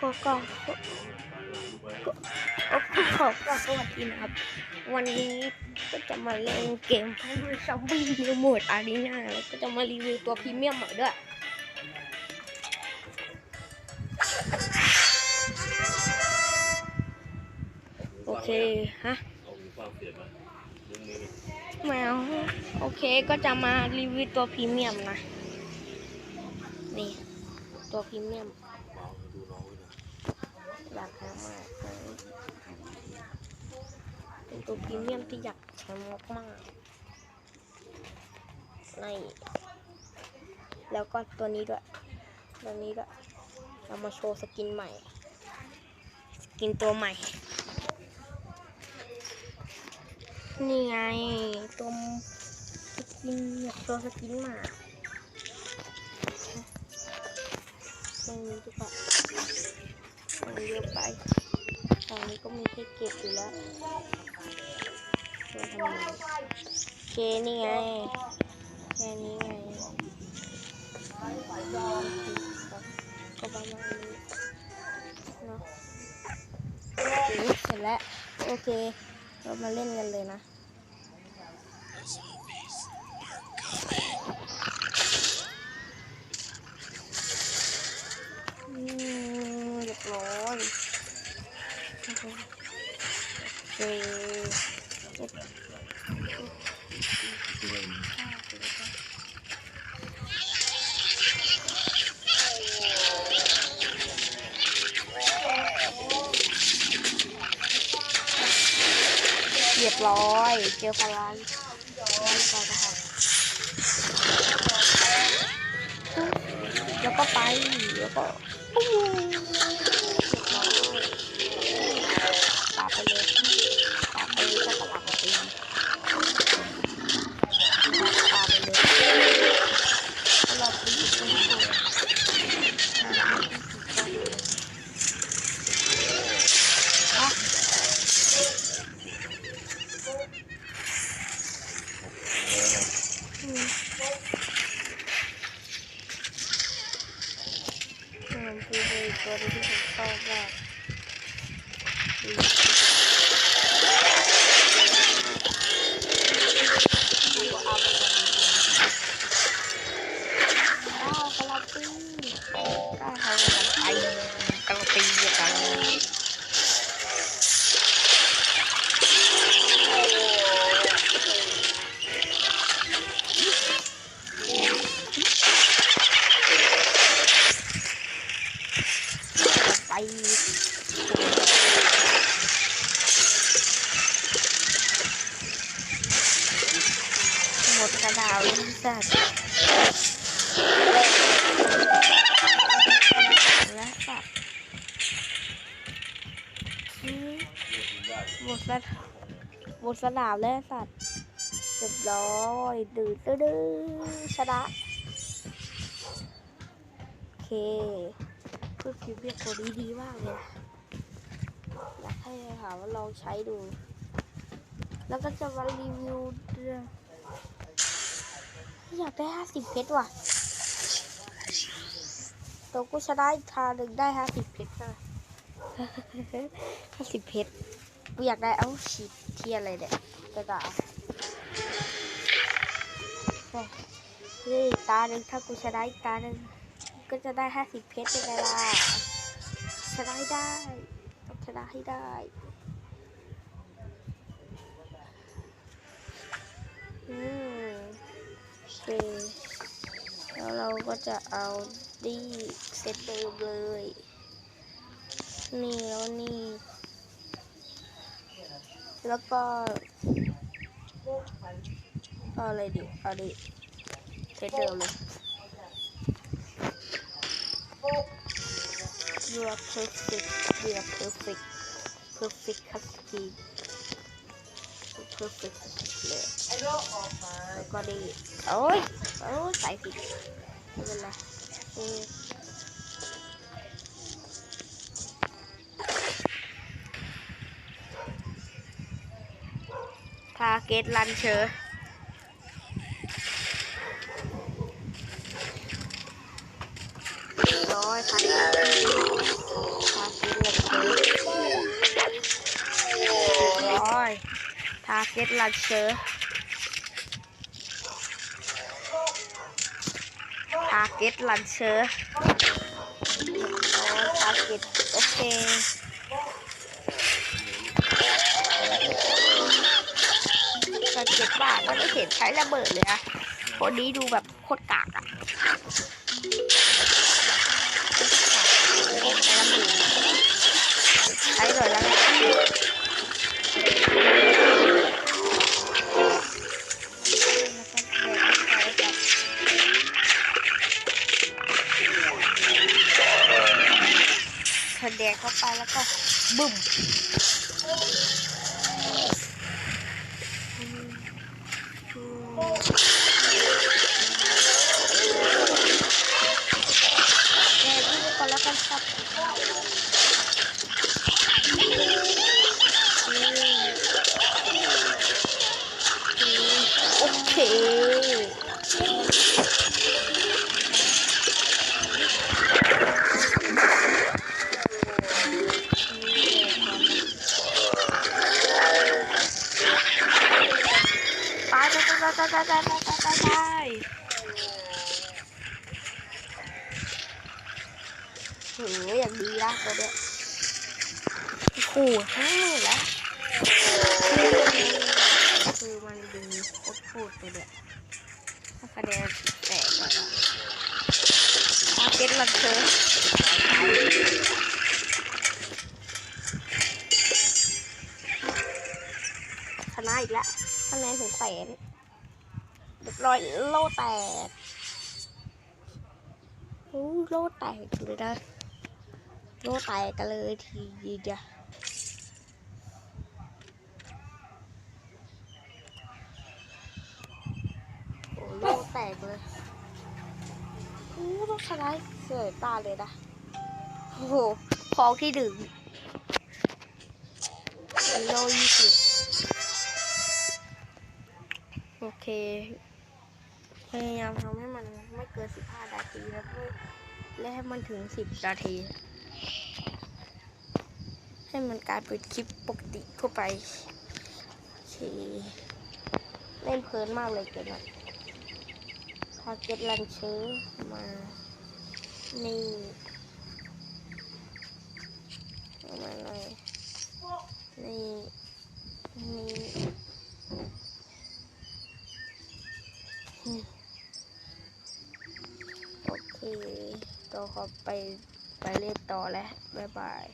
ขอกล่องขอขอกล่องสวัสดีนะครับ วันนี้ก็จะมาเล่นเกมพันธุ์ซอมบี้ในโหมดอารีนาแล้วก็จะมารีวิวตัวพรีเมียมใหม่ด้วยโอเค ฮะเอาหูฟังเสียบมาดึงมือแมวโอเคก็จะมารีวิวตัวพรีเมียมนะ นี่ ตัวพรีเมียม เบาดูน้องไว้หน่อย อยากใช้มากเลยเป็นตัวพรีเมียมที่อยากใช้มากมากๆนี่แล้วก็ตัวนี้ด้วย ตัวนี้ด้วย เรามาโชว์สกินใหม่ สกินตัวใหม่ นี่ไง ตัวสกินอยากโชว์สกินใหม่ตรงนี้ดีกว่า มันเยอะไปตอนนี้ก็มีให้เก็บอยู่แล้วตัวทำไมเคนี่ไงแค่นี้ไงก็ประมาณนี้เนาะเสร็จแล้วโอเค เรามาเล่นกันเลยนะ ร้อย เจอพลังแล้วก็จะหาแล้วก็ไปแล้วก็ อืมคือเลยตัวที่ผมชอบมากอืมอ้าวกะลาปีอ้าวกะลาปีกะลา หมดกระดาวแล้วสัตว์และสัตว์หมดสัตว์หมดสนามแล้วสัตว์เรียบร้อยดื้อดื้อดื้อชนะโอเค เพื่อคิวเบียกตัวนี้ดีมากเลยอยากให้หาว่าลองใช้ดู แล้วก็จะมารีวิวเรื่องอยากได้ห้าสิบเพชรว่ะตัวกูชนะอีกทางหนึ่งได้ห้าสิบเพชรนะห้าสิบเพชรกูอยากได้เอาชีดเทียอะไรเนี่ยจะด่านี่ตาหนึ่งถ้ากูชนะอีกตาหนึ่ง ก็จะได้ห้าสิบเพชรยังไงล่ะชนะให้ได้ต้องชนะให้ได้อืมโอเคแล้วเราก็จะเอาดีเซตเดิมเลย นี่แล้วนี่ แล้วก็เอาอะไรดิเอาดิเซตเดิมเลย You are perfect You are perfect perfect husky perfect เลยแล้วก็ไดีโอ้ยโอ้ยใส่ผิดไม่เป็นไรเออทาเกตลันเชอร์ ทาร์เก็ตลันเชอร์ทาร์เก็ตลันเชอร์ทาร์เก็ตโอเคสังเกตว่ามันไม่เห็นใช้ระเบิดเลยนะคนนี้ดูแบบโคตรกากอะใช้ระเบิดใช้เลยแล้วกัน Bum. ไปไปไปไปไปไปโหอย่างดีละตัวเนี้ยโอ้โหห้ามื่นละคือมันดูโคตรโคตเลยเนี่คะแนนแตกเลยมาเก็ตมันเธอชนะอีกแล้วคะแนนถึงแสน เรียบร้อยโล่แตกโอ้โล่แตกเลยนะโล่แตกกันเลยทีเดียวโอ้โล่แตกเลยโอ้ต้องชนะเสยตาเลยนะโอ้โหของที่หนึ่งโลยี่สิบโอเค พยายามทำให้มันไม่เกินสิบห้านาทีแล้วก็และให้มันถึงสิบนาที ให้มันกลายเป็นคลิปปกติทั่วไปโอเคเล่นเพลินมากเลยเกมนี้ทาเก็ตลันเชอร์มา นี่มาหน่อยนี่นี่อื เคเราขอไปไปเล่นต่อแล้วบ๊ายบาย